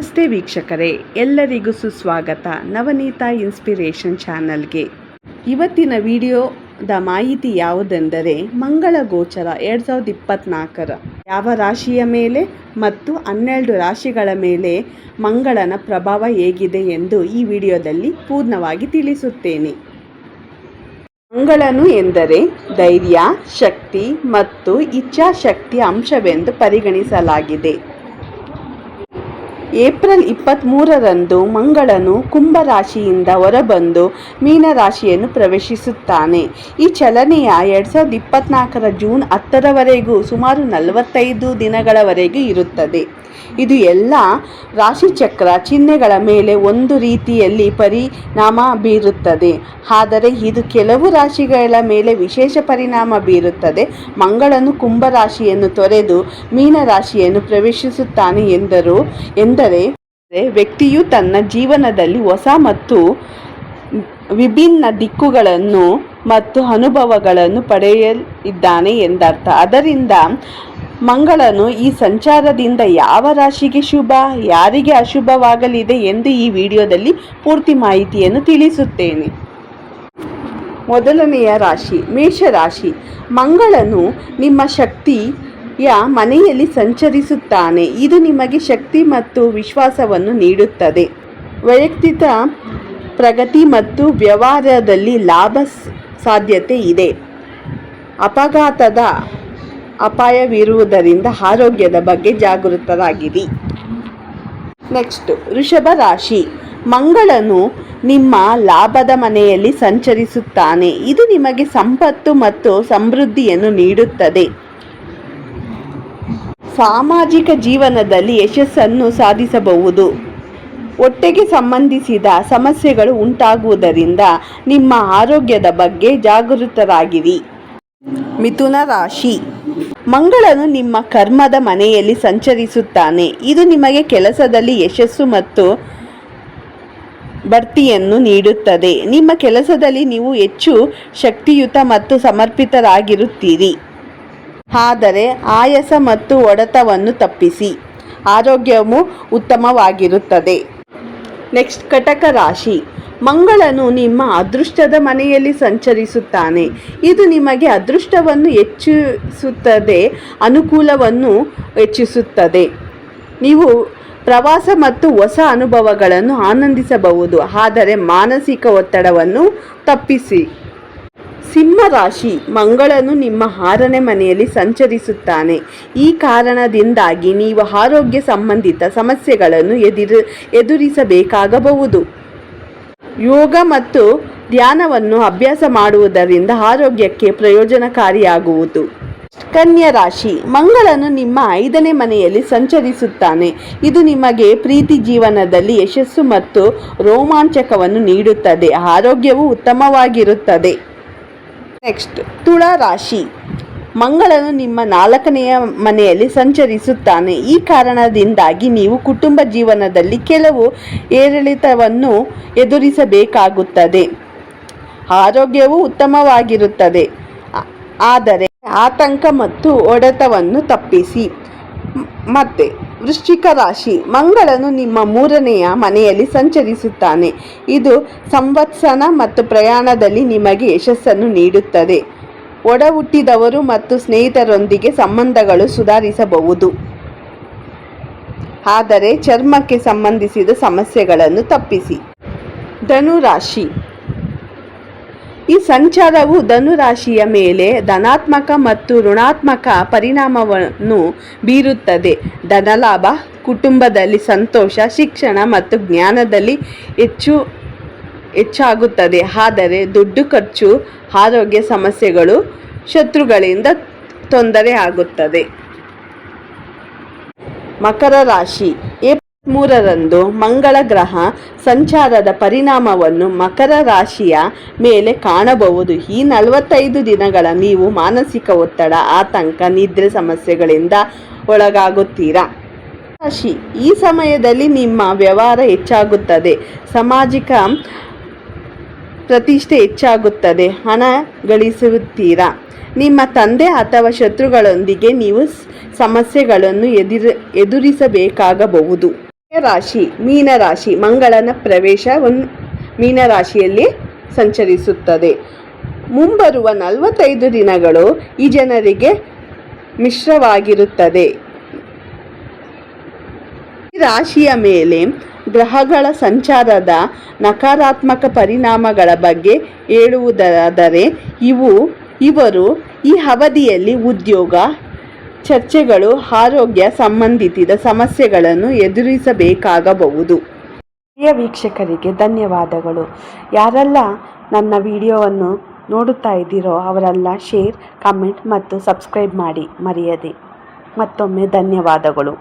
ನಮಸ್ತೆ ವೀಕ್ಷಕರೇ, ಎಲ್ಲರಿಗೂ ಸುಸ್ವಾಗತ ನವನೀತಾ ಇನ್ಸ್ಪಿರೇಷನ್ ಚಾನಲ್ಗೆ. ಇವತ್ತಿನ ವಿಡಿಯೋದ ಮಾಹಿತಿ ಯಾವುದೆಂದರೆ, ಮಂಗಳ ಗೋಚರ ಎರಡು ಸಾವಿರದ ಇಪ್ಪತ್ತ್ನಾಲ್ಕರ ಯಾವ ರಾಶಿಯ ಮೇಲೆ ಮತ್ತು ಹನ್ನೆರಡು ರಾಶಿಗಳ ಮೇಲೆ ಮಂಗಳನ ಪ್ರಭಾವ ಹೇಗಿದೆ ಎಂದು ಈ ವಿಡಿಯೋದಲ್ಲಿ ಪೂರ್ಣವಾಗಿ ತಿಳಿಸುತ್ತೇನೆ. ಮಂಗಳನು ಎಂದರೆ ಧೈರ್ಯ, ಶಕ್ತಿ ಮತ್ತು ಇಚ್ಛಾಶಕ್ತಿಯ ಅಂಶವೆಂದು ಪರಿಗಣಿಸಲಾಗಿದೆ. ಏಪ್ರಿಲ್ ಇಪ್ಪತ್ತ್ಮೂರರಂದು ಮಂಗಳನು ಕುಂಭ ರಾಶಿಯಿಂದ ಹೊರಬಂದು ಮೀನರಾಶಿಯನ್ನು ಪ್ರವೇಶಿಸುತ್ತಾನೆ. ಈ ಚಲನೆಯ ಎರಡು ಸಾವಿರದ ಇಪ್ಪತ್ತ್ನಾಲ್ಕರ ಜೂನ್ ಹತ್ತರವರೆಗೂ ಸುಮಾರು ನಲವತ್ತೈದು ದಿನಗಳವರೆಗೂ ಇರುತ್ತದೆ. ಇದು ಎಲ್ಲ ರಾಶಿಚಕ್ರ ಚಿಹ್ನೆಗಳ ಮೇಲೆ ಒಂದು ರೀತಿಯಲ್ಲಿ ಪರಿಣಾಮ ಬೀರುತ್ತದೆ. ಆದರೆ ಇದು ಕೆಲವು ರಾಶಿಗಳ ಮೇಲೆ ವಿಶೇಷ ಪರಿಣಾಮ ಬೀರುತ್ತದೆ. ಮಂಗಳನು ಕುಂಭರಾಶಿಯನ್ನು ತೊರೆದು ಮೀನರಾಶಿಯನ್ನು ಪ್ರವೇಶಿಸುತ್ತಾನೆ ಎಂದರು ಎಂದರೆ ವ್ಯಕ್ತಿಯು ತನ್ನ ಜೀವನದಲ್ಲಿ ಹೊಸ ಮತ್ತು ವಿಭಿನ್ನ ದಿಕ್ಕುಗಳನ್ನು ಮತ್ತು ಅನುಭವಗಳನ್ನು ಪಡೆಯಲಿದ್ದಾನೆ ಎಂದರ್ಥ. ಅದರಿಂದ ಮಂಗಳನು ಈ ಸಂಚಾರದಿಂದ ಯಾವ ರಾಶಿಗೆ ಶುಭ, ಯಾರಿಗೆ ಅಶುಭವಾಗಲಿದೆ ಎಂದು ಈ ವಿಡಿಯೋದಲ್ಲಿ ಪೂರ್ತಿ ಮಾಹಿತಿಯನ್ನು ತಿಳಿಸುತ್ತೇನೆ. ಮೊದಲನೆಯ ರಾಶಿ, ಮೇಷರಾಶಿ. ಮಂಗಳನು ನಿಮ್ಮ ಶಕ್ತಿಯ ಮನೆಯಲ್ಲಿ ಸಂಚರಿಸುತ್ತಾನೆ. ಇದು ನಿಮಗೆ ಶಕ್ತಿ ಮತ್ತು ವಿಶ್ವಾಸವನ್ನು ನೀಡುತ್ತದೆ. ವೈಯಕ್ತಿಕ ಪ್ರಗತಿ ಮತ್ತು ವ್ಯವಹಾರದಲ್ಲಿ ಲಾಭ ಸಾಧ್ಯತೆ ಇದೆ. ಅಪಘಾತದ ಅಪಾಯವಿರುವುದರಿಂದ ಆರೋಗ್ಯದ ಬಗ್ಗೆ ಜಾಗೃತರಾಗಿರಿ ನೆಕ್ಸ್ಟ್, ವೃಷಭ ರಾಶಿ. ಮಂಗಳನು ನಿಮ್ಮ ಲಾಭದ ಮನೆಯಲ್ಲಿ ಸಂಚರಿಸುತ್ತಾನೆ. ಇದು ನಿಮಗೆ ಸಂಪತ್ತು ಮತ್ತು ಸಮೃದ್ಧಿಯನ್ನು ನೀಡುತ್ತದೆ. ಸಾಮಾಜಿಕ ಜೀವನದಲ್ಲಿ ಯಶಸ್ಸನ್ನು ಸಾಧಿಸಬಹುದು. ಹೊಟ್ಟೆಗೆ ಸಂಬಂಧಿಸಿದ ಸಮಸ್ಯೆಗಳು ಉಂಟಾಗುವುದರಿಂದ ನಿಮ್ಮ ಆರೋಗ್ಯದ ಬಗ್ಗೆ ಜಾಗೃತರಾಗಿರಿ ಮಿಥುನ ರಾಶಿ. ಮಂಗಳನು ನಿಮ್ಮ ಕರ್ಮದ ಮನೆಯಲ್ಲಿ ಸಂಚರಿಸುತ್ತಾನೆ. ಇದು ನಿಮಗೆ ಕೆಲಸದಲ್ಲಿ ಯಶಸ್ಸು ಮತ್ತು ಬಡ್ತಿಯನ್ನು ನೀಡುತ್ತದೆ. ನಿಮ್ಮ ಕೆಲಸದಲ್ಲಿ ನೀವು ಹೆಚ್ಚು ಶಕ್ತಿಯುತ ಮತ್ತು ಸಮರ್ಪಿತರಾಗಿರುತ್ತೀರಿ. ಆದರೆ ಆಯಾಸ ಮತ್ತು ಒಡೆತವನ್ನು ತಪ್ಪಿಸಿ. ಆರೋಗ್ಯವು ಉತ್ತಮವಾಗಿರುತ್ತದೆ. ನೆಕ್ಸ್ಟ್, ಕಟಕ ರಾಶಿ. ಮಂಗಳನು ನಿಮ್ಮ ಅದೃಷ್ಟದ ಮನೆಯಲ್ಲಿ ಸಂಚರಿಸುತ್ತಾನೆ. ಇದು ನಿಮಗೆ ಅದೃಷ್ಟವನ್ನು ಹೆಚ್ಚಿಸುತ್ತದೆ, ಅನುಕೂಲವನ್ನು ಹೆಚ್ಚಿಸುತ್ತದೆ. ನೀವು ಪ್ರವಾಸ ಮತ್ತು ಹೊಸ ಅನುಭವಗಳನ್ನು ಆನಂದಿಸಬಹುದು, ಆದರೆ ಮಾನಸಿಕ ಒತ್ತಡವನ್ನು ತಪ್ಪಿಸಿ. ಸಿಂಹ ರಾಶಿ ಮಂಗಳನು ನಿಮ್ಮ ಆರನೇ ಮನೆಯಲ್ಲಿ ಸಂಚರಿಸುತ್ತಾನೆ. ಈ ಕಾರಣದಿಂದಾಗಿ ನೀವು ಆರೋಗ್ಯ ಸಂಬಂಧಿತ ಸಮಸ್ಯೆಗಳನ್ನು ಎದುರು, ಎದುರಿಸಬೇಕಾಗಬಹುದು. ಯೋಗ ಮತ್ತು ಧ್ಯಾನವನ್ನು ಅಭ್ಯಾಸ ಮಾಡುವುದರಿಂದ ಆರೋಗ್ಯಕ್ಕೆ ಪ್ರಯೋಜನಕಾರಿಯಾಗುವುದು. ಕನ್ಯಾ ರಾಶಿ ಮಂಗಳನು ನಿಮ್ಮ ಐದನೇ ಮನೆಯಲ್ಲಿ ಸಂಚರಿಸುತ್ತಾನೆ. ಇದು ನಿಮಗೆ ಪ್ರೀತಿ ಜೀವನದಲ್ಲಿ ಯಶಸ್ಸು ಮತ್ತು ರೋಮಾಂಚಕವನ್ನು ನೀಡುತ್ತದೆ. ಆರೋಗ್ಯವು ಉತ್ತಮವಾಗಿರುತ್ತದೆ. ನೆಕ್ಸ್ಟ್ ತುಳಾ ರಾಶಿ. ಮಂಗಳನು ನಿಮ್ಮ ನಾಲ್ಕನೆಯ ಮನೆಯಲ್ಲಿ ಸಂಚರಿಸುತ್ತಾನೆ. ಈ ಕಾರಣದಿಂದಾಗಿ ನೀವು ಕುಟುಂಬ ಜೀವನದಲ್ಲಿ ಕೆಲವು ಏರಿಳಿತವನ್ನು ಎದುರಿಸಬೇಕಾಗುತ್ತದೆ. ಆರೋಗ್ಯವು ಉತ್ತಮವಾಗಿರುತ್ತದೆ. ಆದರೆ ಆತಂಕ ಮತ್ತು ಒಡೆತವನ್ನು ತಪ್ಪಿಸಿ. ಮತ್ತೆ ವೃಶ್ಚಿಕ ರಾಶಿ. ಮಂಗಳನು ನಿಮ್ಮ ಮೂರನೆಯ ಮನೆಯಲ್ಲಿ ಸಂಚರಿಸುತ್ತಾನೆ. ಇದು ಸಂವತ್ಸನ ಮತ್ತು ಪ್ರಯಾಣದಲ್ಲಿ ನಿಮಗೆ ಯಶಸ್ಸನ್ನು ನೀಡುತ್ತದೆ. ಒಡ ಹುಟ್ಟಿದವರು ಮತ್ತು ಸ್ನೇಹಿತರೊಂದಿಗೆ ಸಂಬಂಧಗಳು ಸುಧಾರಿಸಬಹುದು. ಆದರೆ ಚರ್ಮಕ್ಕೆ ಸಂಬಂಧಿಸಿದ ಸಮಸ್ಯೆಗಳನ್ನು ತಪ್ಪಿಸಿ. ಧನುರಾಶಿ. ಈ ಸಂಚಾರವು ಧನುರಾಶಿಯ ಮೇಲೆ ಧನಾತ್ಮಕ ಮತ್ತು ಋಣಾತ್ಮಕ ಪರಿಣಾಮವನ್ನು ಬೀರುತ್ತದೆ. ಧನಲಾಭ, ಕುಟುಂಬದಲ್ಲಿ ಸಂತೋಷ, ಶಿಕ್ಷಣ ಮತ್ತು ಜ್ಞಾನದಲ್ಲಿ ಹೆಚ್ಚು ಹೆಚ್ಚಾಗುತ್ತದೆ. ಆದರೆ ದುಡ್ಡು ಖರ್ಚು, ಆರೋಗ್ಯ ಸಮಸ್ಯೆಗಳು, ಶತ್ರುಗಳಿಂದ ತೊಂದರೆ ಆಗುತ್ತದೆ. ಮಕರ ರಾಶಿ ಏಪ್ರಿಲ್ ಮೂರರಂದು ಮಂಗಳ ಗ್ರಹ ಸಂಚಾರದ ಪರಿಣಾಮವನ್ನು ಮಕರ ರಾಶಿಯ ಮೇಲೆ ಕಾಣಬಹುದು. ಈ ನಲವತ್ತೈದು ದಿನಗಳ ನೀವು ಮಾನಸಿಕ ಒತ್ತಡ, ಆತಂಕ, ನಿದ್ರೆ ಸಮಸ್ಯೆಗಳಿಂದ ಒಳಗಾಗುತ್ತೀರಾ? ರಾಶಿ, ಈ ಸಮಯದಲ್ಲಿ ನಿಮ್ಮ ವ್ಯವಹಾರ ಹೆಚ್ಚಾಗುತ್ತದೆ. ಸಾಮಾಜಿಕ ಪ್ರತಿಷ್ಠೆ ಹೆಚ್ಚಾಗುತ್ತದೆ. ಹಣ ಗಳಿಸುತ್ತೀರಾ? ನಿಮ್ಮ ತಂದೆ ಅಥವಾ ಶತ್ರುಗಳೊಂದಿಗೆ ನೀವು ಸಮಸ್ಯೆಗಳನ್ನು ಎದುರು, ಎದುರಿಸಬೇಕಾಗಬಹುದು. ರಾಶಿ, ಮೀನರಾಶಿ, ಮಂಗಳನ ಪ್ರವೇಶ ಒಂದು ಮೀನರಾಶಿಯಲ್ಲಿ ಸಂಚರಿಸುತ್ತದೆ. ಮುಂಬರುವ ನಲವತ್ತೈದು ದಿನಗಳು ಈ ಜನರಿಗೆ ಮಿಶ್ರವಾಗಿರುತ್ತದೆ. ಈ ರಾಶಿಯ ಮೇಲೆ ಗ್ರಹಗಳ ಸಂಚಾರದ ನಕಾರಾತ್ಮಕ ಪರಿಣಾಮಗಳ ಬಗ್ಗೆ ಹೇಳುವುದಾದರೆ ಇವು, ಇವರು ಈ ಅವಧಿಯಲ್ಲಿ ಉದ್ಯೋಗ ಚರ್ಚೆಗಳು ಆರೋಗ್ಯ ಸಂಬಂಧಿತ ಸಮಸ್ಯೆಗಳನ್ನು ಎದುರಿಸಬೇಕಾಗಬಹುದು. ಪ್ರಿಯ ವೀಕ್ಷಕರಿಗೆ ಧನ್ಯವಾದಗಳು. ಯಾರೆಲ್ಲ ನನ್ನ ವಿಡಿಯೋವನ್ನು ನೋಡುತ್ತಾ ಇದ್ದೀರೋ ಅವರೆಲ್ಲ ಶೇರ್, ಕಮೆಂಟ್ ಮತ್ತು ಸಬ್ಸ್ಕ್ರೈಬ್ ಮಾಡಿ ಮರೆಯದೆ. ಮತ್ತೊಮ್ಮೆ ಧನ್ಯವಾದಗಳು.